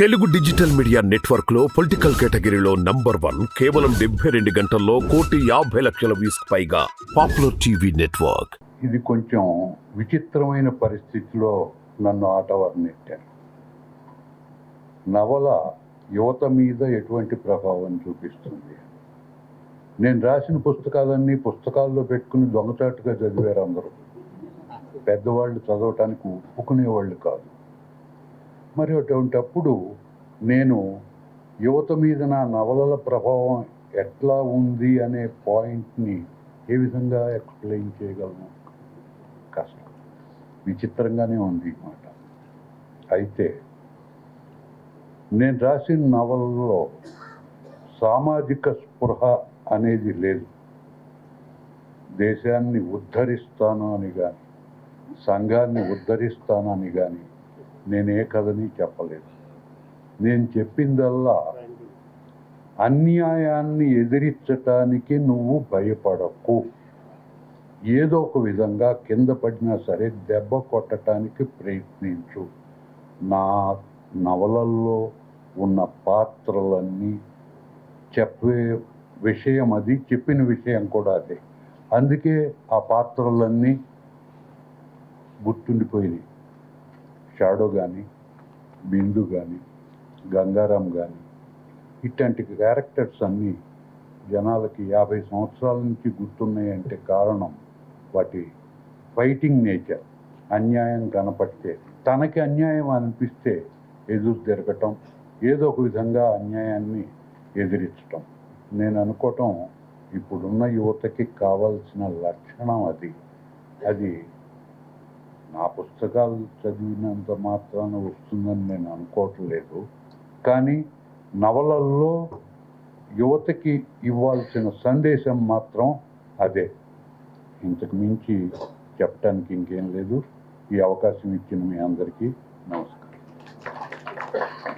Telugu digital media నెట్వర్క్లో political కేటగిరీలో number one కేవలం డెబ్బై రెండు గంటల్లో కోటి యాభై లక్షల వ్యూస్ పైగా పాపులర్ టీవీ నెట్వర్క్. ఇది కొంచెం విచిత్రమైన పరిస్థితిలో నన్ను ఆటవారు నెట్టారు నవల యువత మీద ఎటువంటి ప్రభావం చూపిస్తుంది? నేను రాసిన పుస్తకాలన్నీ పుస్తకాల్లో పెట్టుకుని దొంగచాటుగా చదివారు అందరూ. పెద్దవాళ్ళు చదవటానికి ఒప్పుకునేవాళ్ళు కాదు. మరి అటువంటప్పుడు నేను యువత మీద నా నవలల ప్రభావం ఎట్లా ఉంది అనే పాయింట్ని ఏ విధంగా ఎక్స్ప్లెయిన్ చేయగలను? కష్టం విచిత్రంగానే ఉంది ఈ మాట. అయితే నేను రాసిన నవలలో సామాజిక స్పృహ అనేది లేదు. దేశాన్ని ఉద్ధరిస్తాను అని కానీ సంఘాన్ని ఉద్ధరిస్తానని కానీ నేనే కథని చెప్పలేదు. నేను చెప్పిందల్లా అన్యాయాన్ని ఎదిరించటానికి నువ్వు భయపడకు. ఏదో ఒక విధంగా కింద పడినా సరే దెబ్బ కొట్టడానికి ప్రయత్నించు. నా నవలల్లో ఉన్న పాత్రలన్నీ చెప్పే విషయం అది చెప్పిన విషయం కూడా అదే. అందుకే ఆ పాత్రలన్నీ గుర్తుండిపోయినాయి. షాడో కానీ బిందు కానీ గంగారాం కానీ ఇట్లాంటి క్యారెక్టర్స్ అన్నీ జనాలకి యాభై సంవత్సరాల నుంచి గుర్తున్నాయంటే కారణం వాటి ఫైటింగ్ నేచర్. అన్యాయం కనపడితే తనకి అన్యాయం అనిపిస్తే ఎదురు తిరగటం ఏదో ఒక విధంగా అన్యాయాన్ని ఎదిరించటం. నేను అనుకోవటం ఇప్పుడున్న యువతకి కావాల్సిన లక్షణం అది. అది నా పుస్తకాలు చదివినంత మాత్రాన వస్తుందని నేను అనుకోవట్లేదు. కానీ నవలల్లో యువతకి ఇవ్వాల్సిన సందేశం మాత్రం అదే. ఇంతకు మించి చెప్పడానికి ఇంకేం లేదు. ఈ అవకాశం ఇచ్చిన మీ అందరికీ నమస్కారం.